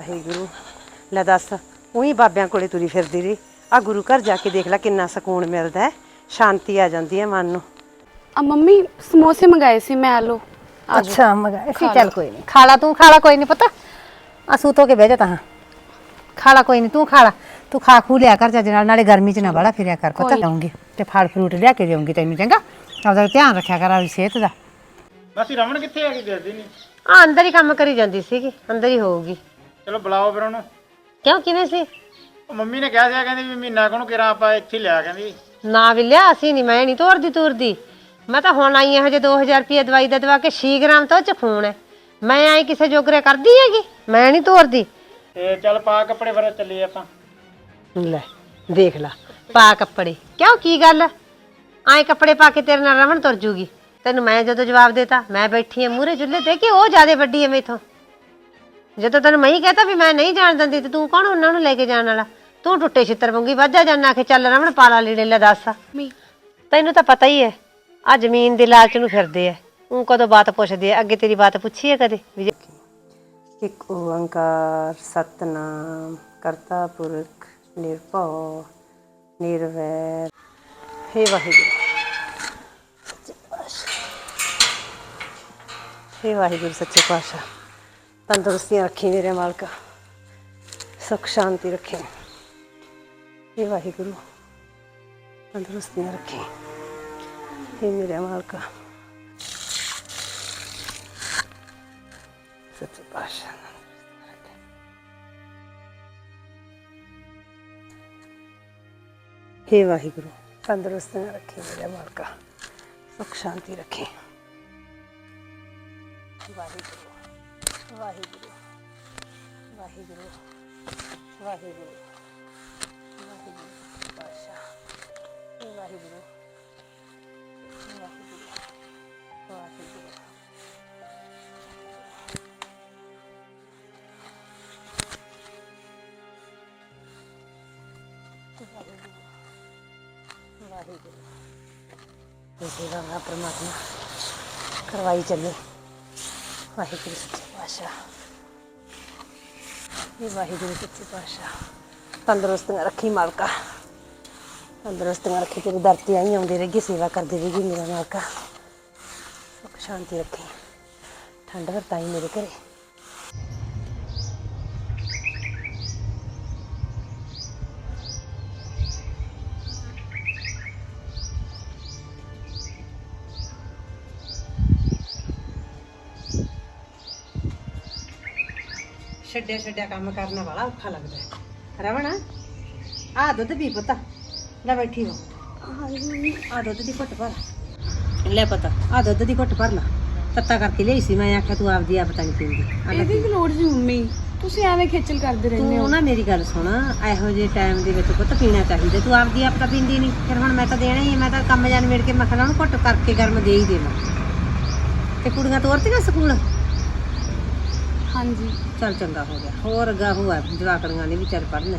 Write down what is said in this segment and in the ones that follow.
ਵਾਹਿਗੁਰੂ ਲੈ ਦੱਸ ਉਹੀ ਬਾਬਿਆਂ ਕੋਲੇ ਤੁਰੀ ਫਿਰਦੀ ਰਹੀ। ਆ ਗੁਰੂ ਘਰ ਜਾ ਕੇ ਦੇਖ ਲੈ ਕਿੰਨਾ ਸਕੂਨ ਮਿਲਦਾ ਹੈ। ਸ਼ਾਂਤੀ ਆ ਜਾਂਦੀ ਹੈ ਮਨ ਨੂੰ। ਆ ਮੰਮੀ ਸਮੋਸੇ ਮੰਗਾਏ ਸੀ ਮੈਂ ਆਲੂ। ਅੱਛਾ ਮਗਾ ਸੀ। ਚੱਲ ਕੋਈ ਨਹੀਂ। ਖਾਲਾ ਤੂੰ ਖਾਲਾ ਕੋਈ ਨਹੀਂ ਪਤਾ। ਆ ਸੂਤ ਹੋ ਕੇ ਬਹਿ ਜਾ ਤਾਂ। ਖਾਲਾ ਕੋਈ ਨਹੀਂ ਤੂੰ ਖਾਲਾ। ਤੂੰ ਖਾ ਖੂ ਲਿਆ ਕਰ ਚੱਜ ਨਾਲ ਨਾਲੇ ਗਰਮੀ ਚ ਨਾ ਬੜਾ ਫਿਰਿਆ ਕਰ ਪਤਾ। ਲਾਉਂਗੀ ਤੇ ਫਲ ਫਰੂਟ ਲਿਆ ਕੇ ਦੇਉਂਗੀ ਤੈਨੂੰ ਚੰਗਾ? ਆਪਦਾ ਧਿਆਨ ਰੱਖਿਆ ਕਰ ਆਪਣੀ ਸਿਹਤ ਦਾ। ਮਾਸੀ ਰਮਨ ਕਿੱਥੇ ਆ ਗਈ ਦੱਸਦੀ ਨਹੀਂ ਆ ਅੰਦਰ ਹੀ ਕੰਮ ਕਰੀ ਜਾਂਦੀ ਸੀਗੀ ਅੰਦਰ ਹੀ ਹੋਊਗੀ। ਚਲੋ ਬੁਲਾਓ ਫਿਰ ਉਹਨੂੰ। ਕਿਉਂ ਕਿਵੇਂ ਸੀ? ਉਹ ਮੰਮੀ ਨੇ ਕਿਹਾ ਸੀ ਕਹਿੰਦੀ ਵੀ ਮਹੀਨਾ ਕੋਣ ਕਿਰਾ ਆਪਾਂ ਇੱਥੇ ਹੀ ਲਿਆ ਕਹਿੰਦੀ। ਨਾ ਵੀ ਲਿਆ ਅਸੀਂ ਨਹੀਂ ਮੈਂ ਨਹੀਂ ਤੋਰਦੀ ਤੋਰਦੀ। ਮੈਂ ਤਾਂ ਹੁਣ ਆਈ ਹਾਂ ਹਜੇ 2000 ਰੁਪਏ ਦਵਾਈ ਦਾ ਦਵਾ ਕੇ 6 ਗ੍ਰਾਮ ਤਾਂ ਚ ਖੂਨ ਹੈ। ਮੈਂ ਆਈ ਕਿਸੇ ਜੋਗਰੇ ਕਰਦੀ ਹੈਗੀ ਮੈਂ ਨਹੀਂ ਤੋਰਦੀ। ਤੇ ਚੱਲ ਪਾ ਕੱਪੜੇ ਫਿਰ ਚੱਲੀਏ ਆਪਾਂ। ਲੈ ਦੇਖ ਲਾ ਪਾ ਕੱਪੜੇ। ਕਿਉਂ ਕੀ ਗੱਲ? ਆਏ ਕੱਪੜੇ ਪਾ ਕੇ ਤੇਰੇ ਨਾਲ ਰਮਣ ਤੁਰ ਜੂਗੀ। ਤੈਨੂੰ ਮੈਂ ਜਦੋਂ ਜਵਾਬ ਦੇਤਾ ਮੈਂ ਬੈਠੀ ਆ ਮੂਰੇ ਜੁੱਲੇ ਤੇ ਕਿ ਉਹ ਜਿਆਦੇ ਵੱਡੀ ਐ ਮੇਥੋਂ? ਜਦੋਂ ਤੈਨੂੰ ਮੈਂ ਹੀ ਕਹਤਾ ਵੀ ਮੈਂ ਨਹੀਂ ਜਾਣ ਦਿੰਦੀ ਤੇ ਤੂੰ ਕੌਣ ਉਹਨਾਂ ਨੂੰ ਲੈ ਕੇ ਜਾਣ ਵਾਲਾ? ਤੂੰ ਟੁੱਟੇ ਛਿੱਤਰ ਵਾਂਗੀ ਵਾਜਾ ਜਾਨਾ ਕਿ ਚੱਲ ਰਮਣ ਪਾਲਾ ਲੀੜੇ ਲੈ ਦੱਸ। ਮੀ। ਤੈਨੂੰ ਤਾਂ ਪਤਾ ਹੀ ਐ ਆ ਜ਼ਮੀਨ ਦੇ ਲਾਲਚ ਨੂੰ ਫਿਰਦੇ ਐ ਉਹ ਕਦੋਂ ਬਾਤ ਪੁੱਛਦੇ ਐ ਅੱਗੇ ਤੇਰੀ ਬਾਤ ਪੁੱਛੀ ਐ ਕਦੇ? ਵੀ ਜੇ- ਇੱਕ ਓੰਕਾਰ ਸਤਨਾਮ ਕਰਤਾ ਪੁਰਖ ਨਿਰਭਉ ਨਿਰਵੈਰ। ਹੇ ਵਾਹਿਗੁਰੂ। ਹੇ ਵਾਹਿਗੁਰੂ ਸੱਚੇ ਪਾਤਸ਼ਾਹ। ਤੰਦਰੁਸਤੀਆਂ ਰੱਖੀ ਮੇਰੇ ਮਾਲਕਾ। ਸੁਖ ਸ਼ਾਂਤੀ ਰੱਖੇ। ਹੇ ਵਾਹਿਗੁਰੂ ਤੰਦਰੁਸਤੀਆਂ ਰੱਖੇ। ਹੇ ਮੇਰੇ ਮਾਲਕਾ। ਸੱਚੇ ਪਾਤਸ਼ਾਹ ਹੇ ਵਾਹਿਗੁਰੂ ਤੰਦਰੁਸਤੀਆਂ ਰੱਖੇ ਮੇਰੇ ਮਾਲਕਾ। ਸੁਖ ਸ਼ਾਂਤੀ ਰੱਖੇ। ਵਾਹਿਗੁਰੂ। ਵਾਹਿਗੁਰੂ ਵਾਹਿਗੁਰੂ ਵਾਹਿਗੁਰੂ ਵਾਹਿਗੁਰੂ ਪਾਸ਼ਾ ਹੇ ਵਾਹਿਗੁਰੂ ਵਾਹਿਗੁਰੂ। ਵਾਹਿਗੁਰੂ। ਵਾਹਿਗੁਰੂ। ਇਹ ਸੇਵਾ ਨਾ ਪ੍ਰਮਾਤਮਾ ਕਰਵਾਈ ਚੱਲੇ। ਵਾਹਿਗੁਰੂ ਸੱਚੇ। ਪਾਤਸ਼ਾਹ ਇਹ ਵਾਹਿਗੁਰੂ ਸੱਚੇ ਪਾਤਸ਼ਾਹ ਤੰਦਰੁਸਤੀਆਂ ਰੱਖੀ ਮਾਲਕਾ। ਤੰਦਰੁਸਤੀਆਂ ਰੱਖੀ, ਤੇਰੇ ਦਰ ਤੇ ਆਈ, ਆਉਂਦੀ ਰਹੇਗੀ, ਸੇਵਾ ਕਰਦੀ ਰਹੇਗੀ ਮੇਰਾ ਮਾਲਕਾ। ਸੁਖ ਸ਼ਾਂਤੀ ਰੱਖੀ। ਠੰਡ ਵਰਤਾਈ ਮੇਰੇ ਘਰੇ। ਛੱਡਿਆ ਛੱਡਿਆ ਕੰਮ ਕਰਨ ਵਾਲਾ ਔਖਾ ਲੱਗਦਾ ਹੈ। ਰਵਣ ਆ ਦੁੱਧ ਪੀ ਪੁੱਤ। ਲੈ ਬੈਠੀ ਹੋ। ਆ ਦੁੱਧ ਦੀ ਘੁੱਟ ਭਰ। ਲੈ ਪਤਾ। ਆ ਦੁੱਧ ਦੀ ਘੁੱਟ ਭਰ ਲਾ। ਤੱਤਾ ਕਰਕੇ ਲਈ ਸੀ ਮੈਂ ਆਖਿਆ ਤੂੰ ਆਪਦੀ ਆਪ ਤਾਂ ਨਹੀਂ ਪੀਂਦੀ ਆ ਲੈ ਇਹਦੀ ਕੀ ਲੋੜ ਸੀ ਮੰਮੀ। ਤੁਸੀਂ ਐਵੇਂ ਖੇਚਲ ਕਰਦੇ ਰਹਿੰਦੇ ਹੋ। ਤੂੰ ਨਾ ਮੇਰੀ ਗੱਲ ਸੁਣ। ਇਹੋ ਜਿਹੇ ਟਾਈਮ ਦੇ ਵਿੱਚ ਪੁੱਤ ਪੀਣਾ ਚਾਹੀਦਾ। ਤੂੰ ਆਪਦੀ ਆਪ ਤਾਂ ਪੀਂਦੀ ਨਹੀਂ ਫਿਰ ਹੁਣ ਮੈਂ ਤਾਂ ਦੇਣਾ ਹੀ ਹੈ ਮੈਂ ਤਾਂ ਕੰਮ ਜਾਣ ਮੇੜ ਕੇ ਮੱਖਣਾ ਨੂੰ ਘੁੱਟ ਕਰਕੇ ਗਰਮ ਦੇ ਹੀ ਦੇਵਾਂ। ਤੇ ਕੁੜੀਆਂ ਤੋਰਤੀਆਂ ਸਕੂਲ? ਹਾਂਜੀ। ਚੱਲ ਚੰਗਾ ਹੋ ਗਿਆ। ਹੋਰ ਅੱਗਾ ਹੋਆ ਜਵਾਕੜੀਆਂ ਨੇ ਵੀ ਚੱਲ ਪੜਨਾ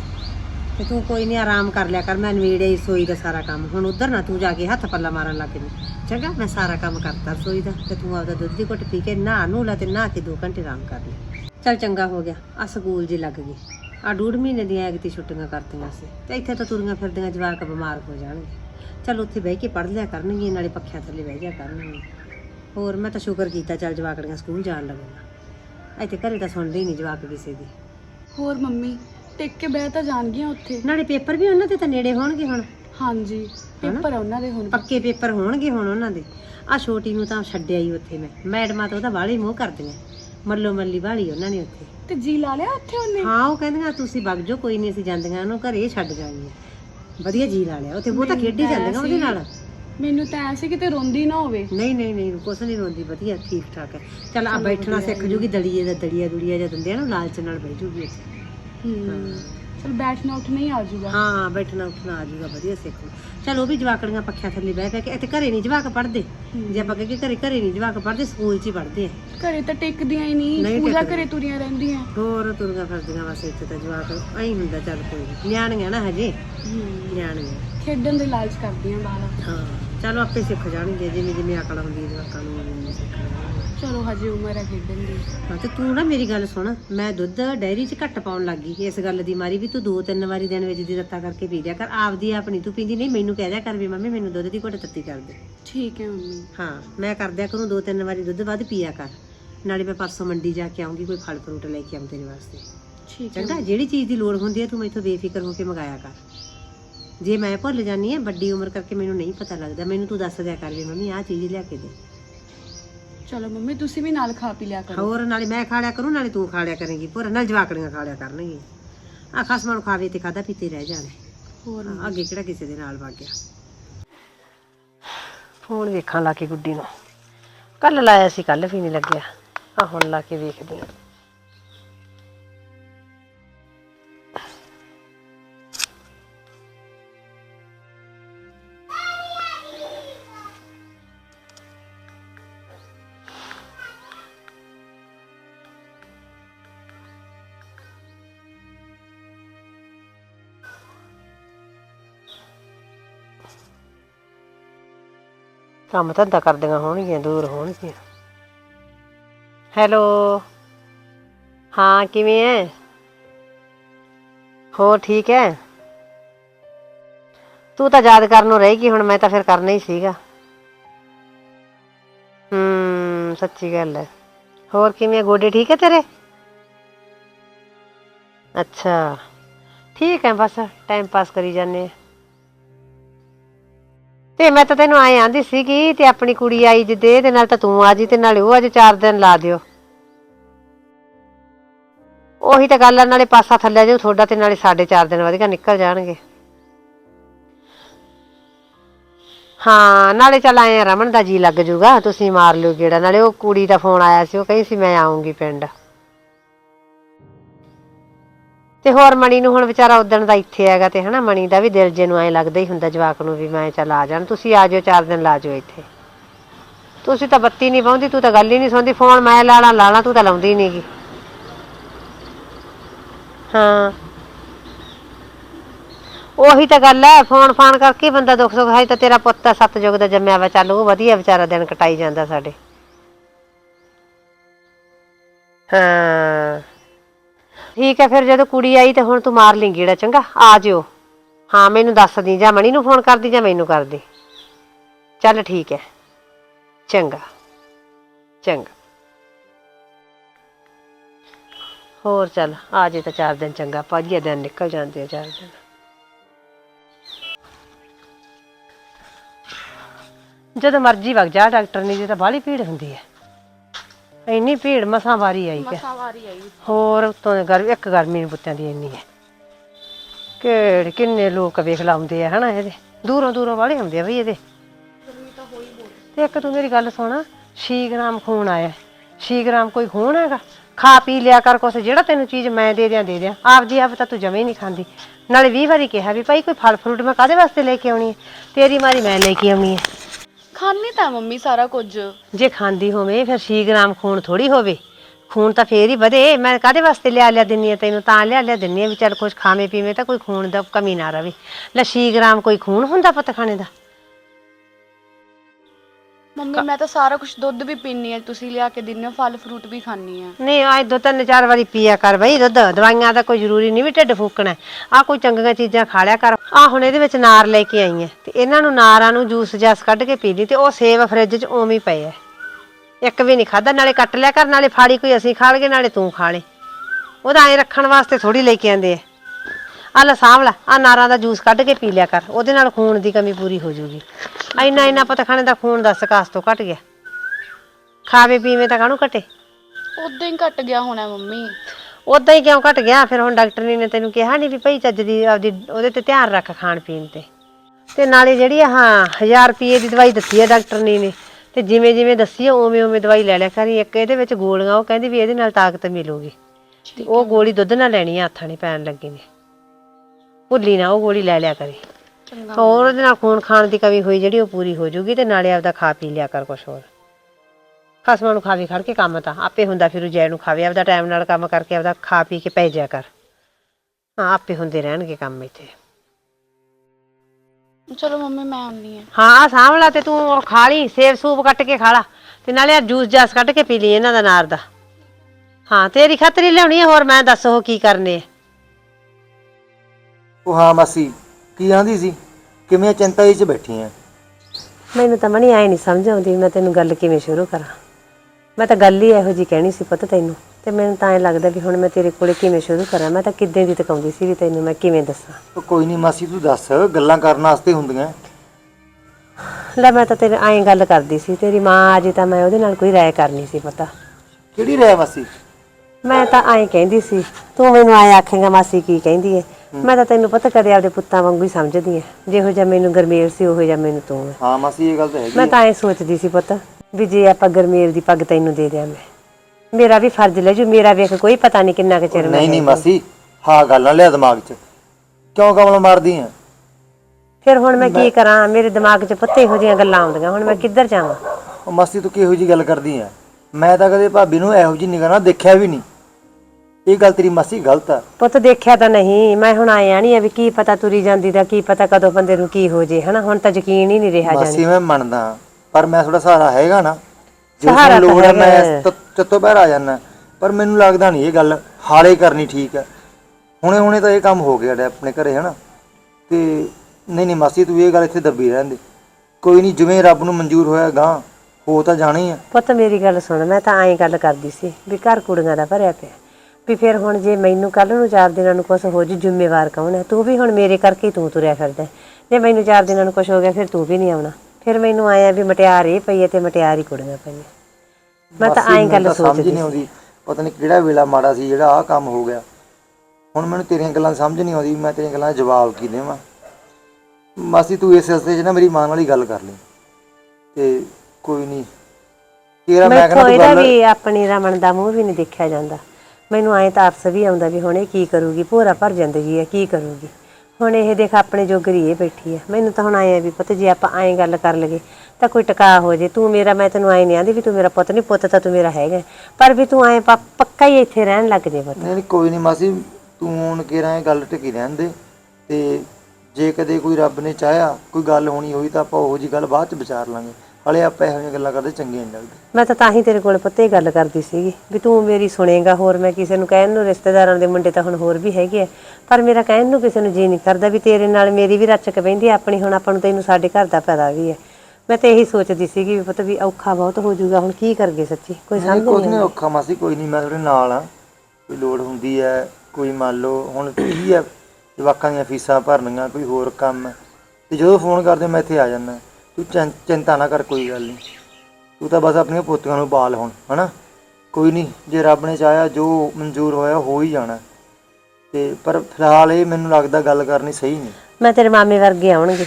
ਤੇ ਤੂੰ ਕੋਈ ਨਹੀਂ ਆਰਾਮ ਕਰ ਲਿਆ ਕਰ। ਮੈਂ ਨਵੇੜੇ ਹੀ ਰਸੋਈ ਦਾ ਸਾਰਾ ਕੰਮ। ਹੁਣ ਉਧਰ ਨਾ ਤੂੰ ਜਾ ਕੇ ਹੱਥ ਪੱਲਾ ਮਾਰਨ ਲੱਗ ਜੀ ਚੰਗਾ, ਮੈਂ ਸਾਰਾ ਕੰਮ ਕਰਤਾ ਰਸੋਈ ਦਾ। ਤੇ ਤੂੰ ਆਪਦਾ ਦੁੱਧ ਦੀ ਘੁੱਟ ਪੀ ਕੇ ਨਹਾ ਨੂੰ ਲੈ ਤੇ ਨਹਾ ਕੇ 2 ਘੰਟੇ ਆਰਾਮ ਕਰ ਲੈ। ਚੱਲ ਚੰਗਾ ਹੋ ਗਿਆ। ਆ ਸਕੂਲ ਜੀ ਲੱਗ ਗਈ। ਆ ਡੂਢ ਮਹੀਨੇ ਦੀਆਂ ਐਗਤੀ ਛੁੱਟੀਆਂ ਕਰਤੀਆਂ ਸੀ। ਤੇ ਇੱਥੇ ਤਾਂ ਤੁਰੀਆਂ ਫਿਰਦੀਆਂ ਜਵਾਕ ਬਿਮਾਰ ਹੋ ਜਾਣਗੇ। ਚੱਲ ਉੱਥੇ ਬਹਿ ਕੇ ਪੜ੍ਹ ਲਿਆ ਕਰਨਗੇ ਨਾਲੇ ਪੱਖਿਆਂ ਥੱਲੇ ਬਹਿ ਜਾ ਕਰਨਗੇ ਹੋਰ ਮੈਂ ਤਾਂ ਸ਼ੁਕਰ ਕੀਤਾ ਚੱਲ ਜਵਾਕੜੀਆਂ ਸਕੂਲ ਜਾਣ ਲੱਗੀਆਂ। ਇੱਥੇ ਘਰੇ ਤਾਂ ਸੁਣਦੇ ਹੀ ਨਹੀਂ ਜਵਾਕ ਕਿਸੇ ਦੀ। ਹੋਰ ਮੰਮੀ ਟਿਕ ਕੇ ਬਹਿ ਤਾਂ ਜਾਣਗੀਆਂ ਉੱਥੇ। ਨਾਲੇ ਪੇਪਰ ਵੀ ਉਹਨਾਂ ਦੇ ਤਾਂ ਨੇੜੇ ਹੋਣਗੇ ਹੁਣ। ਹਾਂਜੀ ਪੇਪਰ ਆ ਉਹਨਾਂ ਦੇ ਹੁਣ ਪੱਕੇ ਪੇਪਰ ਹੋਣਗੇ ਹੁਣ ਉਹਨਾਂ ਦੇ। ਆ ਛੋਟੀ ਨੂੰ ਤਾਂ ਛੱਡਿਆ ਹੀ ਉੱਥੇ ਮੈਂ। ਮੈਡਮਾਂ ਤਾਂ ਉਹਦਾ ਬਾਹਲੀ ਮੋਹ ਕਰਦੀਆਂ। ਮੱਲੋ ਮੱਲੀ ਬਾਹਲੀ ਉਹਨਾਂ ਨੇ ਉੱਥੇ। ਤੇ ਜੀ ਲਾ ਲਿਆ ਉੱਥੇ ਉਹਨੇ? ਹਾਂ ਉਹ ਕਹਿੰਦੀਆਂ ਤੁਸੀਂ ਵਗ ਜਾਓ ਕੋਈ ਨਹੀਂ ਅਸੀਂ ਜਾਂਦੀਆਂ ਉਹਨੂੰ ਘਰੇ ਛੱਡ ਜਾਣੀਆਂ ਵਧੀਆ ਜੀ ਲਾ ਲਿਆ। ਉੱਥੇ ਉਹ ਤਾਂ ਖੇਡੀ ਜਾਂਦੀਆਂ ਉਹਦੇ ਨਾਲ। ਮੈਨੂੰ ਤਾਂ ਐ ਸੀ ਕਿਤੇ ਰੋਂਦੀ ਨਾ ਹੋਵੇ। ਨਹੀਂ ਨਹੀਂ ਨਹੀਂ ਕੁਛ ਨਹੀਂ ਰੋਂਦੀ ਵਧੀਆ ਠੀਕ ਠਾਕ ਹੈ। ਚੱਲ ਆ ਬੈਠਣਾ ਸਿੱਖ ਜੂਗੀ ਦਲੀਏ ਦਾ ਦਲੀਆ ਦੁਲੀਆ ਜਾਂ ਦਿੰਦੇ ਆ ਨਾ ਲਾਲਚ ਨਾਲ ਬਹਿ ਜੂਗੀ ਹੂੰ। ਚਲ ਬੈਠਣਾ ਉੱਠਣਾ ਹੀ ਆ ਜਾਊਗਾ ਹਾਂ ਬੈਠਣਾ ਉੱਠਣਾ ਆ ਜਾਊਗਾ ਵਧੀਆ ਸਿੱਖ। ਚਲ ਉਹ ਵੀ ਜਵਾਕੜੀਆਂ ਪੱਖਿਆਂ ਥੱਲੇ ਬਹਿ ਬਹਿ ਕੇ ਇੱਥੇ ਘਰੇ ਨਹੀਂ ਜਵਾਕ ਪੜਦੇ ਜੇ ਆਪਾਂ ਕਹੀਏ ਘਰੇ ਘਰੇ ਨਹੀਂ ਜਵਾਕ ਪੜਦੇ ਸਕੂਲ 'ਚ ਹੀ ਪੜਦੇ ਆ। ਘਰੇ ਤਾਂ ਟਿਕਦੀਆਂ ਹੀ ਨਹੀਂ ਨਹੀਂ ਪੂਜਾ। ਘਰੇ ਤੁਰੀਆਂ ਰਹਿੰਦੀਆਂ। ਹੋਰ ਤੁਰੀਆਂ ਫਿਰਦੀਆਂ ਬਸ ਇੱਥੇ ਤਾਂ ਜਵਾਕ ਐਂ ਹੁੰਦਾ ਚੱਲ ਕੋਈ। ਨਿਆਣੀਆਂ ਨਾ ਹਜੇ। ਨਿਆਣੀਆਂ। ਖੇਡਣ ਦੇ ਲਾਲਚ ਕਰਦੀਆਂ ਬਾਹਰ ਹਾਂ। ਚਲੋ ਆਪੇ ਸਿੱਖ ਜਾਣਗੇ ਜਿਵੇਂ ਜਿਵੇਂ ਅਕਲ ਹੁੰਦੀ ਹੈ ਜਵਾਕਾਂ ਨੂੰ ਉਵੇਂ ਉਵੇਂ ਸਿੱਖ ਜਾਣਗੇ। ਚਲੋ ਹਜੇ ਉਮਰ ਹੈ ਖੇਡਣ ਦੀ। ਹਾਂ ਤੇ ਤੂੰ ਨਾ ਮੇਰੀ ਗੱਲ ਸੁਣ ਮੈਂ ਦੁੱਧ ਡੈਰੀ 'ਚ ਘੱਟ ਪਾਉਣ ਲੱਗ ਗਈ ਇਸ ਗੱਲ ਦੀ ਮਾਰੀ ਵੀ ਤੂੰ ਦੋ ਤਿੰਨ ਵਾਰੀ ਦਿਨ ਵਿੱਚ ਦੀ ਰੱਤਾ ਕਰਕੇ ਪੀ ਲਿਆ ਕਰ ਆਪਦੀ ਆਪਣੀ ਤੂੰ ਪੀਂਦੀ ਨਹੀਂ ਮੈਨੂੰ ਕਹਿ ਦਿਆ ਕਰ ਵੀ ਮੰਮੀ ਮੈਨੂੰ ਦੁੱਧ ਦੀ ਘੁੱਟ ਤੱਤੀ ਕਰ ਦੇ। ਠੀਕ ਹੈ ਮੰਮੀ। ਹਾਂ ਮੈਂ ਕਰਦਿਆ ਕਰੂੰ ਦੋ ਤਿੰਨ ਵਾਰੀ ਦੁੱਧ ਵੱਧ ਪੀਆ ਕਰ। ਨਾਲੇ ਮੈਂ ਪਰਸੋਂ ਮੰਡੀ ਜਾ ਕੇ ਆਉਂਗੀ ਕੋਈ ਫਲ ਫਰੂਟ ਲੈ ਕੇ ਆਉਂ ਤੇਰੇ ਵਾਸਤੇ। ਠੀਕ ਹੈ ਚੰਗਾ ਜਿਹੜੀ ਚੀਜ਼ ਦੀ ਲੋੜ ਹੁੰਦੀ ਹੈ ਤੂੰ ਮੈਥੋਂ ਬੇਫਿਕਰ ਹੋ ਕੇ ਮੰਗਾਇਆ ਕਰ। ਜੇ ਮੈਂ ਭੁੱਲ ਜਾਨੀ ਆ ਵੱਡੀ ਉਮਰ ਕਰਕੇ ਮੈਨੂੰ ਨਹੀਂ ਪਤਾ ਲੱਗਦਾ। ਮੈਨੂੰ ਤੂੰ ਦੱਸ ਦਿਆ ਕਰ ਵੀ ਮੰਮੀ ਆਹ ਚੀਜ਼ ਲਿਆ ਕੇ ਦੇ। ਚਲੋ ਮੰਮੀ ਤੁਸੀਂ ਵੀ ਨਾਲ ਖਾ ਪੀ ਲਿਆ ਕਰੋ। ਹੋਰ ਨਾਲੇ ਮੈਂ ਖਾ ਲਿਆ ਕਰੂੰ ਨਾਲੇ ਤੂੰ ਖਾ ਲਿਆ ਕਰੇਂਗੀ। ਭੋਰਾ ਨਾਲ ਜਵਾਕੜੀਆਂ ਖਾ ਲਿਆ ਕਰਨਗੇ ਆ ਖਸਮਾਂ ਨੂੰ ਖਾਵੇ ਤੇ ਖਾਦਾ ਪੀਤੇ ਰਹਿ ਜਾਣੇ। ਹੋਰ ਅੱਗੇ ਕਿਹੜਾ ਕਿਸੇ ਦੇ ਨਾਲ ਵਗ ਗਿਆ ਫੋਨ ਵੇਖਾਂ ਲਾ ਕੇ ਗੁੱਡੀ ਨੂੰ। ਕੱਲ ਲਾਇਆ ਸੀ ਕੱਲ ਵੀ ਨਹੀਂ ਲੱਗਿਆ। ਆ ਹੁਣ ਲਾ ਕੇ ਵੇਖਦੀ ਹਾਂ। ਕੰਮ ਧੰਦਾ ਕਰਦੀਆਂ ਹੋਣਗੀਆਂ, ਦੂਰ ਹੋਣਗੀਆਂ। ਹੈਲੋ ਹਾਂ, ਕਿਵੇਂ ਐ? ਹੋਰ ਠੀਕ ਹੈ ਤੂੰ ਤਾਂ ਯਾਦ ਕਰਨ ਨੂੰ ਰਹੇਗੀ ਹੁਣ ਮੈਂ ਤਾਂ ਫਿਰ ਕਰਨਾ ਹੀ ਸੀਗਾ। ਹੂੰ, ਸੱਚੀ ਗੱਲ ਹੈ ਹੋਰ ਕਿਵੇਂ ਆ? ਗੋਡੇ ਠੀਕ ਹੈ ਤੇਰੇ? ਅੱਛਾ। ਠੀਕ ਹੈ ਬਸ ਟਾਈਮ ਪਾਸ ਕਰੀ ਜਾਂਦੇ ਆ। ਤੇ ਮੈਂ ਤਾਂ ਤੈਨੂੰ ਆਏ ਆਂਦੀ ਸੀਗੀ ਤੇ ਆਪਣੀ ਕੁੜੀ ਆਈ ਜਿੱਦੇ ਤੇ ਨਾਲ ਤਾਂ ਤੂੰ ਆ ਜੀ, ਤੇ ਨਾਲੇ ਉਹ ਅੱਜ ਚਾਰ ਦਿਨ ਲਾ ਦਿਓ। ਉਹੀ ਤਾਂ ਗੱਲ ਆ, ਨਾਲੇ ਪਾਸਾ ਥੱਲੇ ਜਾਊ ਤੁਹਾਡਾ ਤੇ ਨਾਲੇ ਸਾਡੇ ਚਾਰ ਦਿਨ ਵਧੀਆ ਨਿਕਲ ਜਾਣਗੇ। ਹਾਂ, ਨਾਲੇ ਚੱਲ ਆਏ ਰਮਨ ਦਾ ਜੀ ਲੱਗ ਜੂਗਾ, ਤੁਸੀਂ ਮਾਰ ਲਿਓ ਗੇੜਾ। ਨਾਲੇ ਉਹ ਕੁੜੀ ਦਾ ਫੋਨ ਆਇਆ ਸੀ, ਉਹ ਕਹੀ ਸੀ ਮੈਂ ਆਉਂਗੀ ਪਿੰਡ। ਤੇ ਹੋਰ ਮਣੀ ਨੂੰ ਹੁਣ ਵਿਚਾਰਾ ਉਦਣ ਦਾ ਇੱਥੇ ਹੈਗਾ ਤੇ ਹਨਾ, ਮਣੀ ਦਾ ਵੀ ਦਿਲ ਜੇ ਨੂੰ ਐ ਲੱਗਦਾ ਹੀ ਹੁੰਦਾ ਜਵਾਕ ਨੂੰ ਵੀ ਮੈਂ ਚੱਲ ਆ ਜਾਣ, ਤੁਸੀਂ ਆ ਜਾਓ ਚਾਰ ਦਿਨ ਲਾ ਜਾਓ ਇੱਥੇ। ਤੁਸੀਂ ਤਾਂ ਬੱਤੀ ਨਹੀਂ ਪਾਉਂਦੀ ਤੂੰ ਤਾਂ ਗੱਲ ਹੀ ਨਹੀਂ ਸੁਣਦੀ, ਫੋਨ ਮੈਂ ਲਾਣਾ ਲਾਣਾ, ਤੂੰ ਤਾਂ ਲਾਉਂਦੀ ਨਹੀਂਗੀ ਹਾਂ। ਉਹੀ ਤਾਂ ਗੱਲ ਹੈ, ਫੋਨ ਫਾਨ ਕਰਕੇ ਬੰਦਾ ਦੁੱਖ ਸੁੱਖ ਹੈ ਤਾਂ ਤੇਰਾ ਪੁੱਤ ਤਾਂ ਸੱਤ ਯੁੱਗ ਦਾ ਜੰਮਿਆ ਵਾ, ਚੱਲ ਉਹ ਵਧੀਆ ਵਿਚਾਰਾ ਦਿਨ ਕਟਾਈ ਜਾਂਦਾ ਸਾਡੇ। ਹਾਂ। ਠੀਕ ਹੈ, ਫਿਰ ਜਦੋਂ ਕੁੜੀ ਆਈ ਤੇ ਹੁਣ ਤੂੰ ਮਾਰ ਲਈ ਗੇੜਾ ਚੰਗਾ, ਆ ਜਿਓ। ਹਾਂ, ਮੈਨੂੰ ਦੱਸ ਦੀ, ਜਾਂ ਮਣੀ ਨੂੰ ਫੋਨ ਕਰਦੀ ਜਾਂ ਮੈਨੂੰ ਕਰਦੀ। ਚੱਲ ਠੀਕ ਹੈ। ਚੰਗਾ। ਚੰਗਾ। ਹੋਰ ਚੱਲ, ਆ ਜੇ ਤਾਂ ਚਾਰ ਦਿਨ ਚੰਗਾ, ਭਾਜੀ ਦਿਨ ਨਿਕਲ ਜਾਂਦੇ ਆ, ਚਾਰ ਦਿਨ। ਜਦੋਂ ਮਰਜ਼ੀ ਵਗ ਜਾ, ਡਾਕਟਰ ਨੇ, ਜੇ ਤਾਂ ਬਾਹਲੀ ਭੀੜ ਹੁੰਦੀ ਹੈ। ਇੰਨੀ ਭੀੜ ਮਸਾਂ ਵਾਰੀ ਆਈ ਕਿ ਮਸਾਂ ਵਾਰੀ ਆਈ। ਹੋਰ ਉਤੋਂ ਗਰਮੀ ਇੱਕ ਗਰਮੀ ਨੂੰ ਬੁੱਤਿਆਂ ਦੀ ਇੰਨੀ ਹੈ। ਕਿਹੜ ਕਿੰਨੇ ਲੋਕ ਵੇਖ ਲਾਉਂਦੇ ਆ ਹਨਾ ਇਹਦੇ। ਦੂਰੋਂ ਦੂਰੋਂ ਵਾਲੇ ਆਉਂਦੇ ਆ ਬਈ ਇਹਦੇ। ਤੇ ਇੱਕ ਤੂੰ ਮੇਰੀ ਗੱਲ ਸੁਣ 6 ਗ੍ਰਾਮ ਖੂਨ ਆਇਆ। 6 ਗ੍ਰਾਮ ਕੋਈ ਖੂਨ ਹੈਗਾ? ਖਾ ਪੀ ਲਿਆ ਕਰ ਕੁਛ ਜਿਹੜਾ ਤੈਨੂੰ ਚੀਜ਼ ਮੈਂ ਦੇ ਦਿਆਂ ਦੇ ਦਿਆਂ। ਆਪਦੀ ਆਪ ਤਾਂ ਤੂੰ ਜਮੇ ਨਹੀਂ ਖਾਂਦੀ। ਨਾਲੇ 20 ਵਾਰੀ ਕਿਹਾ ਵੀ ਭਾਈ ਕੋਈ ਫਲ ਫਰੂਟ ਮੈਂ ਕਾਦੇ ਵਾਸਤੇ ਲੈ ਕੇ ਆਉਣੀ ਹੈ? ਤੇਰੀ ਮਾਰੀ ਮੈਂ ਲੈ ਕੇ ਆਉਣੀ ਹੈ। ਖਾਂਦੀ ਤਾਂ ਹੈ ਮੰਮੀ ਸਾਰਾ ਕੁਝ। ਜੇ ਖਾਂਦੀ ਹੋਵੇ, ਫਿਰ 6 ਗ੍ਰਾਮ ਖੂਨ ਥੋੜੀ ਹੋਵੇ। ਖੂਨ ਤਾਂ ਫੇਰ ਹੀ ਵਧੇ। ਮੈਂ ਕਾਦੇ ਵਾਸਤੇ ਲਿਆ ਲਿਆ ਦਿੰਨੀ ਆ ਤੈਨੂੰ? ਤਾਂ ਲਿਆ ਲਿਆ ਦਿੰਨੀ ਆ ਵੀ ਚੱਲ ਕੁਝ ਖਾਵੇਂ ਪੀਵੇਂ ਤਾਂ ਕੋਈ ਖੂਨ ਦਾ ਕਮੀ ਨਾ ਰਵੇ। ਲੈ 6 ਗ੍ਰਾਮ ਕੋਈ ਖੂਨ ਹੁੰਦਾ ਪੁੱਤ ਖਾਣੇ ਦਾ? ਮੰਮੀ, ਮੈਂ ਤਾਂ ਸਾਰਾ ਕੁਝ ਦੁੱਧ ਵੀ ਪੀਣੀ ਹੈ, ਤੁਸੀਂ ਲਿਆ ਕੇ ਦਿੰਦੇ ਹੋ, ਫਲ ਫਰੂਟ ਵੀ ਖਾਣੀ ਆ ਨਹੀਂ ਅੱਜ ਦੋ ਤਿੰਨ ਚਾਰ ਵਾਰੀ ਪੀਆ ਕਰ ਬਈ, ਦੁੱਧ। ਦਵਾਈਆਂ ਦਾ ਕੋਈ ਜ਼ਰੂਰੀ ਨਹੀਂ ਵੀ ਢਿੱਡ ਫੂਕਣਾ। ਆ ਕੋਈ ਚੰਗੀਆਂ ਚੀਜ਼ਾਂ ਖਾ ਲਿਆ ਕਰ। ਆ ਹੁਣ ਇਹਦੇ ਵਿੱਚ ਨਾਰ ਲੈ ਕੇ ਆਈ ਐ ਤੇ ਇਹਨਾਂ ਨੂੰ ਨਾਰਾਂ ਨੂੰ ਜੂਸ ਜਾਸ ਕੱਢ ਕੇ ਪੀ ਲਈ ਤੇ ਉਹ ਸੇਬ ਫਰਿੱਜ 'ਚ ਉਵੇਂ ਹੀ ਪਏ ਐ ਇੱਕ ਵੀ ਨਹੀਂ ਖਾਦਾ ਨਾਲੇ ਕੱਟ ਲਿਆ ਕਰ, ਨਾਲੇ ਫਾੜੀ ਕੋਈ ਅਸੀਂ ਖਾ ਲਗੇ ਨਾਲੇ ਤੂੰ ਖਾ ਲੇ। ਉਹਦਾ ਐ ਰੱਖਣ ਵਾਸਤੇ ਥੋੜੀ ਲੈ ਕੇ ਆਂਦੇ ਐ ਆ ਲੈ ਸਾਂਭਲਾ ਆ ਨਾਰਾਂ ਦਾ ਜੂਸ ਕੱਢ ਕੇ ਪੀ ਲਿਆ ਕਰ। ਉਹਦੇ ਨਾਲ ਖੂਨ ਦੀ ਕਮੀ ਪੂਰੀ ਹੋ ਜਾਊਗੀ। ਇੰਨਾ ਇੰਨਾ ਪਤਾ ਖਾਣੇ ਦਾ ਖੂਨ ਦੱਸ ਕਾਸ ਤੋਂ ਘਟ ਗਿਆ। ਖਾਵੇ ਪੀਵੇਂ ਤਾਂ ਕਾਹਨੂੰ ਘਟੇ? ਉਦੋਂ ਹੀ ਘਟ ਗਿਆ ਹੋਣਾ ਮੰਮੀ। ਉਦਾਂ ਹੀ ਕਿਉਂ ਘਟ ਗਿਆ? ਫਿਰ ਹੁਣ ਡਾਕਟਰ ਨੇ ਤੈਨੂੰ ਕਿਹਾ ਨਹੀਂ ਵੀ ਭਾਈ ਚੱਜ ਦੀ ਆਪਦੀ ਉਹਦੇ ਤੇ ਧਿਆਨ ਰੱਖ ਖਾਣ ਪੀਣ ਤੇ। ਤੇ ਨਾਲੇ ਜਿਹੜੀ ਹਾਂ 1000 ਰੁਪਏ ਦੀ ਦਵਾਈ ਦਿੱਤੀ ਹੈ ਡਾਕਟਰ ਨੇ ਨੇ ਤੇ ਜਿਵੇਂ ਜਿਵੇਂ ਦੱਸੀ ਹੈ ਉਵੇਂ ਉਵੇਂ ਦਵਾਈ ਲੈ ਲਿਆ ਕਰੀ। ਇੱਕ ਇਹਦੇ ਵਿੱਚ ਗੋਲੀਆਂ ਉਹ ਕਹਿੰਦੀ ਵੀ ਇਹਦੇ ਨਾਲ ਤਾਕਤ ਮਿਲੂਗੀ। ਤੇ ਉਹ ਗੋਲੀ ਦੁੱਧ ਨਾਲ ਲੈਣੀ ਆ ਹੱਥਾਂ ਨਹੀਂ ਪੈਣ ਲੱਗੀ ਨੇ। ਭੁੱਲੀ ਨਾ ਉਹ ਗੋਲੀ ਲੈ ਲਿਆ ਕਰੀ। ਚੰਗਾ ਹੋਰ ਉਹਦੇ ਨਾਲ ਖੂਨ ਖਾਣ ਦੀ ਕਮੀ ਹੋਈ ਜਿਹੜੀ ਉਹ ਪੂਰੀ ਹੋ ਜਾਊਗੀ ਤੇ ਨਾਲੇ ਆਪਦਾ ਖਾ ਪੀ ਲਿਆ ਕਰ ਕੁਛ ਹੋਰ। ਖਸਮਾਂ ਨੂੰ ਖਾਵੇ ਖੜ ਕੇ ਕੰਮ ਤਾਂ ਆਪੇ ਹੁੰਦਾ ਫਿਰ ਜੈ ਨੂੰ ਖਾਵੇ ਆਪਦਾ ਟਾਈਮ ਨਾਲ ਕੰਮ ਕਰਕੇ ਆਪਦਾ ਖਾ ਪੀ ਕੇ ਪੈ ਜਾ ਕਰ। ਹਾਂ ਆਪੇ ਹੁੰਦੇ ਰਹਿਣਗੇ ਕੰਮ ਇੱਥੇ। ਚਲੋ ਮੰਮੀ ਮੈਂ ਆਉਂਦੀ ਹਾਂ। ਹਾਂ ਆਹ ਸਾਂਭ ਲਾ ਤੇ ਤੂੰ ਉਹ ਖਾ ਲਈ ਸੇਬ ਸੂਪ ਕੱਟ ਕੇ ਖਾ ਲਾ। ਤੇ ਨਾਲੇ ਆ ਜੂਸ ਜਾਸ ਕੱਢ ਕੇ ਪੀ ਲਈ ਇਹਨਾਂ ਦਾ ਨਾਰ ਦਾ। ਹਾਂ ਤੇਰੀ ਖਾਤਰ ਲਿਆਉਣੀ ਹੈ ਹੋਰ ਮੈਂ ਦੱਸ ਉਹ ਕੀ ਕਰਨੇ ਆ। ਉਹ ਹਾਂ ਮਾਸੀ ਕੀ ਆਂਦੀ ਸੀ? ਕਿਵੇਂ ਚਿੰਤਾ ਵਿੱਚ ਬੈਠੀ ਐ ਮੈਨੂੰ ਤਾਂ ਮਣੀ ਆਏ ਨਹੀਂ ਸਮਝ ਆਉਂਦੀ ਮੈਂ ਤੈਨੂੰ ਗੱਲ ਕਿਵੇਂ ਸ਼ੁਰੂ ਕਰਾਂ? ਮੈਂ ਤਾਂ ਗੱਲ ਹੀ ਇਹੋ ਜੀ ਕਹਿਣੀ ਸੀ ਪੁੱਤ ਤੈਨੂੰ ਤੇ ਮੈਨੂੰ ਤਾਂ ਐ ਲੱਗਦਾ ਵੀ ਹੁਣ ਮੈਂ ਤੇਰੇ ਕੋਲੇ ਕਿਵੇਂ ਸ਼ੁਰੂ ਕਰਾਂ? ਮੈਂ ਤਾਂ ਕਿੱਦਾਂ ਦੀ ਤਕਾਉਂਦੀ ਸੀ ਵੀ ਤੈਨੂੰ ਮੈਂ ਕਿਵੇਂ ਦੱਸਾਂ? ਉਹ ਕੋਈ ਨਹੀਂ ਮਾਸੀ ਤੂੰ ਦੱਸ ਗੱਲਾਂ ਕਰਨ ਵਾਸਤੇ ਹੁੰਦੀਆਂ ਲੈ ਮੈਂ ਤਾਂ ਤੇਰੇ ਐਂ ਗੱਲ ਕਰਦੀ ਸੀ ਤੇਰੀ ਮਾਂ ਆ ਜੇ ਤਾਂ ਮੈਂ ਉਹਦੇ ਨਾਲ ਕੋਈ ਰਾਏ ਕਰਨੀ ਸੀ ਪਤਾ। ਕਿਹੜੀ ਰਹਿ ਮਾਸੀ? ਮੈਂ ਤਾਂ ਐਂ ਕਹਿੰਦੀ ਸੀ ਤੂੰ ਮੈਨੂੰ ਐਂ ਆਖੇਂਗਾ ਮਾਸੀ ਕੀ ਕਹਿੰਦੀ ਏ ਮੈਂ ਤਾਂ ਤੈਨੂੰ ਪਤਾ ਕਦੇ ਆਪਦੇ ਪੁੱਤਾਂ ਵਾਂਗੂ ਹੀ ਸਮਝਦੀ ਐ ਜਿਹੋ ਜਿਹਾ ਮੈਨੂੰ ਗਰਮੇਲ ਸੀ ਉਹੋ ਜਿਹਾ ਮੈਨੂੰ ਤੂੰ ਹਾਂ। ਮਾਸੀ ਇਹ ਗੱਲ ਤਾਂ ਹੈਗੀ ਮੈਂ। ਤਾਂ ਐਂ ਸੋਚਦੀ ਸੀ ਪੁੱਤ ਵੀ ਜੇ ਆਪਾਂ ਗਰਮੇਲ ਦੀ ਪੱਗ ਤੈਨੂੰ ਦੇ ਦਿਆਂ ਮੈਂ। ਮੇਰਾ ਵੀ ਫਰਜ਼ ਲੈ ਜੂ ਮੇਰਾ ਵੇਖ ਕੋਈ ਪਤਾ ਨਹੀਂ ਕਿੰਨਾ ਕੁ ਚਿਰ ਮੈਂ ਨਹੀਂ ਨਹੀਂ ਮਾਸੀ ਹਾਂ ਗੱਲ ਨਾ ਲਿਆ ਦਿਮਾਗ 'ਚ। ਕਿਉਂ ਕਮਲ ਮਾਰਦੀ ਐ ਫਿਰ ਹੁਣ ਮੈਂ ਕੀ ਕਰਾਂ? ਮੇਰੇ ਦਿਮਾਗ 'ਚ ਪੱਤੇ ਇਹੋ ਜਿਹੀਆਂ ਗੱਲਾਂ ਆਉਂਦੀਆਂ। ਹੁਣ ਮੈਂ ਕਿੱਧਰ ਜਾਵਾਂ? ਉਹ ਮਾਸੀ ਤੂੰ ਕਿਹੋ ਜੀ ਗੱਲ ਕਰਦੀ ਐ ਮੈਂ ਤਾਂ ਕਦੇ ਭਾਬੀ ਨੂੰ ਇਹੋ ਜੀ ਨਿਗਾਹ ਨਾਲ ਦੇਖਿਆ ਵੀ ਨਹੀਂ। ਇਹ ਗੱਲ ਤੇਰੀ ਮਾਸੀ ਗਲਤ ਆ। ਪੁੱਤ ਦੇਖਿਆ ਤਾਂ ਨਹੀਂ ਮੈਂ ਹੁਣ ਆਇਆ ਨਹੀਂ ਆ ਵੀ ਕੀ ਪਤਾ ਤੁਰੀ ਜਾਂਦੀ ਦਾ ਕੀ ਪਤਾ ਕਦੋਂ ਬੰਦੇ ਨੂੰ ਕੀ ਹੋ ਜੇ ਹਨਾ? ਹੁਣ ਤਾਂ ਯਕੀਨ ਹੀ ਨਹੀਂ ਰਿਹਾ ਜਾਣੀ ਮਾਸੀ ਮੈਂ ਮੰਨਦਾ ਪਰ ਮੈਂ ਥੋੜਾ ਸਹਾਰਾ ਹੈਗਾ ਨਾ। ਜੇ ਸਹਾਰਾ ਤਾਂ ਲੋੜ ਹੈ। ਮੈਂ ਚੱਤੋ ਬਾਹਰ ਆ ਜਾਣਾ ਪਰ ਮੈਨੂੰ ਲੱਗਦਾ ਨਹੀਂ ਇਹ ਗੱਲ ਹਾਲੇ ਕਰਨੀ ਠੀਕ ਹੈ ਹੁਣੇ ਹੁਣੇ ਤਾਂ ਇਹ ਕੰਮ ਹੋ ਗਿਆ ਡਾ ਆਪਣੇ ਘਰੇ ਹਨਾ? ਤੇ ਨਹੀਂ ਨਹੀਂ ਮਾਸੀ ਤੂੰ ਇਹ ਗੱਲ ਇੱਥੇ ਦੱਬੀ ਰਹਿੰਦੇ ਕੋਈ ਨਹੀਂ ਜਿਵੇਂ ਰੱਬ ਨੂੰ ਮਨਜ਼ੂਰ ਹੋਇਆ ਗਾਂ ਹੋ ਤਾਂ ਜਾਣਾ ਆ। ਪੁੱਤ ਮੇਰੀ ਗੱਲ ਸੁਣ ਮੈਂ ਤਾਂ ਐਂ ਗੱਲ ਕਰਦੀ ਸੀ ਵੀ ਘਰ ਕੁੜੀਆਂ ਦਾ ਭਰਿਆ ਪਿਆ। ਵੀ ਫਿਰ ਹੁਣ ਜੇ ਮੈਨੂੰ ਕੱਲ ਨੂੰ ਚਾਰ ਦਿਨਾਂ ਨੂੰ ਕੁਝ ਹੋ ਜੀ ਜ਼ਿੰਮੇਵਾਰ ਕੌਣ ਹੈ? ਤੂੰ ਵੀ ਹੁਣ ਮੇਰੇ ਕਰਕੇ ਹੀ ਤੂੰ ਤੁਰਿਆ ਫਿਰਦਾ ਹੈ। ਜੇ ਮੈਨੂੰ ਚਾਰ ਦਿਨਾਂ ਨੂੰ ਕੁਝ ਹੋ ਗਿਆ ਫਿਰ ਤੂੰ ਵੀ ਨਹੀਂ ਆਉਣਾ। ਫਿਰ ਮੈਨੂੰ ਆਇਆ ਵੀ ਮਟਿਆਰ ਇਹ ਪਈ ਹੈ ਤੇ ਮਟਿਆਰ ਹੀ ਕੁੜੀਆਂ ਪਈਆਂ। ਮੈਂ ਤਾਂ ਮਾਸੀ, ਐਂ ਮੈਨੂੰ ਗੱਲ ਤਾਂ ਸਮਝ ਸੋਚਦੀ ਨਹੀਂ ਆਉਂਦੀ। ਪਤਾ ਨਹੀਂ ਕਿਹੜਾ ਵੇਲਾ ਮਾੜਾ ਸੀ ਜਿਹੜਾ ਆਹ ਕੰਮ ਹੋ ਗਿਆ। ਹੁਣ ਮੈਨੂੰ ਤੇਰੀਆਂ ਗੱਲਾਂ ਸਮਝ ਨਹੀਂ ਆਉਂਦੀ ਮੈਂ ਤੇਰੀਆਂ ਗੱਲਾਂ ਦਾ ਜਵਾਬ ਕੀ ਦੇਵਾਂ? ਮਾਸੀ ਤੂੰ ਇਸ ਸਿਲਸਿਲੇ 'ਚ ਨਾ ਮੇਰੀ ਮਾਂ ਨਾਲ ਹੀ ਗੱਲ ਕਰ ਲਈ। ਤੇ ਕੋਈ ਨਹੀਂ। ਤੇਰਾ ਮੈਂ ਮੈਂ ਕਹਿੰਦਾ ਤੂੰ ਇਹਦਾ ਗੱਲ ਵੀ ਆਪਣੀ ਰਮਣ ਦਾ ਮੂੰਹ ਵੀ ਨਹੀਂ ਦੇਖਿਆ ਜਾਂਦਾ। ਮੈਨੂੰ ਐਂ ਤਾਂ ਅਰਸ ਵੀ ਆਉਂਦਾ ਵੀ ਹੁਣ ਇਹ ਕੀ ਕਰੂਗੀ, ਭੋਰਾ ਭਰ ਜ਼ਿੰਦਗੀ ਹੈ ਕੀ ਕਰੂਗੀ। ਹੁਣ ਇਹ ਦੇਖ ਆਪਣੇ ਜੋਗਰੀ ਇਹ ਬੈਠੀ ਹੈ ਮੈਨੂੰ ਤਾਂ ਹੁਣ ਆਏ ਆ ਵੀ ਪੁੱਤ, ਜੇ ਆਪਾਂ ਐਂ ਗੱਲ ਕਰ ਲਗੇ ਤਾਂ ਕੋਈ ਟਿਕਾ ਹੋ ਜੇ। ਤੂੰ ਮੇਰਾ, ਮੈਂ ਤੈਨੂੰ ਐਂ ਨਹੀਂ ਆਂਦੀ ਵੀ ਤੂੰ ਮੇਰਾ ਪੁੱਤ ਨਹੀਂ ਪੁੱਤ ਤਾਂ ਤੂੰ ਮੇਰਾ ਹੈਗਾ। ਪਰ ਵੀ ਤੂੰ ਐਂ ਪ- ਪੱਕਾ ਹੀ ਇੱਥੇ ਰਹਿਣ ਲੱਗ ਜੇ ਪੁੱਤ। ਨਹੀਂ ਨਹੀਂ, ਕੋਈ ਨਹੀਂ ਮਾਸੀ, ਤੂੰ ਹੁਣ ਕਿਹੜਾ ਇਹ ਗੱਲ ਟਿਕੀ ਰਹਿਣ ਦੇ। ਤੇ ਜੇ ਕਦੇ ਕੋਈ ਰੱਬ ਨੇ ਚਾਹਿਆ, ਕੋਈ ਗੱਲ ਹੋਣੀ ਹੋਈ ਤਾਂ ਆਪਾਂ ਉਹੋ ਜੀ ਗੱਲ ਬਾਅਦ ਚ ਵਿਚਾਰ ਲਾਂਗੇ। ਹਲੇ ਆਪਾਂ ਇਹੋ ਜਿਹੀਆਂ ਗੱਲਾਂ ਕਰਦੇ ਚੰਗੇ ਨਹੀਂ ਲੱਗਦੇ ਮੈਂ ਤਾਂ ਤਾਂ ਹੀ ਤੇਰੇ ਕੋਲ ਪੁੱਤੇ ਗੱਲ ਕਰਦੀ ਸੀਗੀ ਵੀ ਤੂੰ ਮੇਰੀ ਸੁਣੇਗਾ ਹੋਰ ਮੈਂ ਕਿਸੇ ਨੂੰ ਕਹਿਣ ਨੂੰ ਰਿਸ਼ਤੇਦਾਰਾਂ ਦੇ ਮੁੰਡੇ ਤਾਂ ਹੁਣ ਹੋਰ ਵੀ ਹੈਗੇ ਆ। ਪਰ ਮੇਰਾ ਕਹਿਣ ਨੂੰ ਕਿਸੇ ਨੂੰ ਜੀ ਨਹੀਂ ਕਰਦਾ ਵੀ ਤੇਰੇ ਨਾਲ ਮੇਰੀ ਵੀ ਰਚਕ ਪੈਂਦੀ ਆ ਆਪਣੀ ਹੁਣ ਆਪਾਂ ਨੂੰ ਤੈਨੂੰ ਸਾਡੇ ਘਰ ਦਾ ਪਤਾ ਵੀ ਹੈ ਮੈਂ ਤਾਂ ਇਹੀ ਸੋਚਦੀ ਸੀਗੀ ਵੀ ਪੁੱਤ ਵੀ ਔਖਾ ਬਹੁਤ ਹੋ ਜਾਊਗਾ ਹੁਣ ਕੀ ਕਰਗੇ ਸੱਚੀ? ਕੋਈ ਸਮਝ ਨਹੀਂ ਕੁਝ ਨਹੀਂ ਔਖਾ ਮਾਸੀ ਕੋਈ ਨਹੀਂ ਮੈਂ ਤੁਹਾਡੇ ਨਾਲ ਆ। ਕੋਈ ਲੋੜ ਹੁੰਦੀ ਹੈ ਕੋਈ ਮੰਨ ਲਓ ਹੁਣ ਕੀ ਹੈ ਜਵਾਕਾਂ ਦੀਆਂ ਫੀਸਾਂ ਭਰਨੀਆਂ ਕੋਈ ਹੋਰ ਕੰਮ। ਹੈ ਤੇ ਜਦੋਂ ਫੋਨ ਕਰਦੇ ਮੈਂ ਇੱਥੇ ਆ ਜਾਂਦਾ। ਤੂੰ ਚਿੰ- ਚਿੰਤਾ ਨਾ ਕਰ, ਕੋਈ ਗੱਲ ਨਹੀਂ। ਤੂੰ ਤਾਂ ਬਸ ਆਪਣੀਆਂ ਪੋਤੀਆਂ ਨੂੰ ਪਾਲ ਹੁਣ, ਹਨਾ? ਕੋਈ ਨਹੀਂ, ਜੇ ਰੱਬ ਨੇ ਚਾਹਿਆ, ਜੋ ਮਨਜ਼ੂਰ ਹੋਇਆ, ਹੋ ਹੀ ਜਾਣਾ। ਤੇ ਪਰ ਫਿਲਹਾਲ ਇਹ ਮੈਨੂੰ ਲੱਗਦਾ ਗੱਲ ਕਰਨੀ ਸਹੀ ਨਹੀਂ। ਮੈਂ ਤੇਰੇ ਮਾਮੇ ਵਰਗੇ ਆਉਣਗੇ।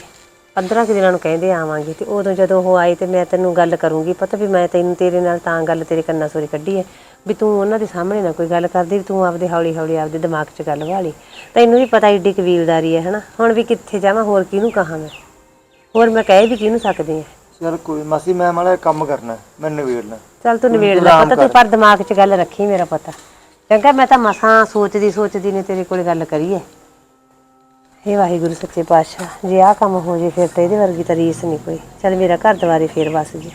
15 ਕੁ ਦਿਨਾਂ ਨੂੰ ਕਹਿੰਦੇ ਆਵਾਂਗੇ, ਤੇ ਉਦੋਂ ਜਦੋਂ ਉਹ ਆਏ ਤੇ ਮੈਂ ਤੈਨੂੰ ਗੱਲ ਕਰੂੰਗੀ, ਪਤਾ ਵੀ ਮੈਂ ਤੈਨੂੰ ਤੇਰੇ ਨਾਲ ਤਾਂ ਗੱਲ ਤੇਰੇ ਕੰਨਾਂ ਸੋਰੀ ਕੱਢੀ ਹੈ ਵੀ ਤੂੰ ਉਹਨਾਂ ਦੇ ਸਾਹਮਣੇ ਨਾ ਕੋਈ ਗੱਲ ਕਰਦੀ, ਵੀ ਤੂੰ ਆਪਦੇ ਹੌਲੀ ਹੌਲੀ ਆਪਦੇ ਦਿਮਾਗ 'ਚ ਗੱਲ ਵਾਲੀ। ਤੈਨੂੰ ਵੀ ਪਤਾ ਏਡੀ ਕਬੀਲਦਾਰੀ ਹੈ ਹਨਾ? ਹੁਣ ਵੀ ਕਿੱਥੇ ਜਾਵਾਂ, ਹੋਰ ਕਿਹਨੂੰ ਕਹਾਂ ਮੈਂ? ਹੋਰ ਮੈਂ ਕਹਿ ਵੀ ਕਿਹਨੂੰ ਸਕਦੀ। ਹਾਂ ਚਲ ਕੋਈ ਮਾਸੀ ਮੈਂ ਮਾੜਾ ਕੰਮ ਕਰਨਾ ਮੈਂ ਨਿਬੇੜਨਾ। ਚੱਲ ਤੂੰ ਨਿਬੇੜ ਲੈ ਪਤਾ ਤੂੰ ਪਰ ਦਿਮਾਗ 'ਚ ਗੱਲ ਰੱਖੀ ਮੇਰਾ ਪਤਾ। ਚੰਗਾ ਮੈਂ ਤਾਂ ਮਸਾਂ ਸੋਚਦੀ ਸੋਚਦੀ ਨੇ ਤੇਰੇ ਕੋਲ ਗੱਲ ਕਰੀ ਹੈ ਹੇ ਵਾਹਿਗੁਰੂ ਸੱਚੇ ਪਾਤਸ਼ਾਹ ਜੇ ਆਹ ਕੰਮ ਹੋ ਜੇ ਫਿਰ ਤਾਂ ਇਹਦੇ ਵਰਗੀ ਤਾਂ ਰੀਸ ਨਹੀਂ ਕੋਈ। ਚੱਲ ਮੇਰਾ ਘਰ ਦੁਆਰੇ ਫੇਰ ਵਸ ਜੇ।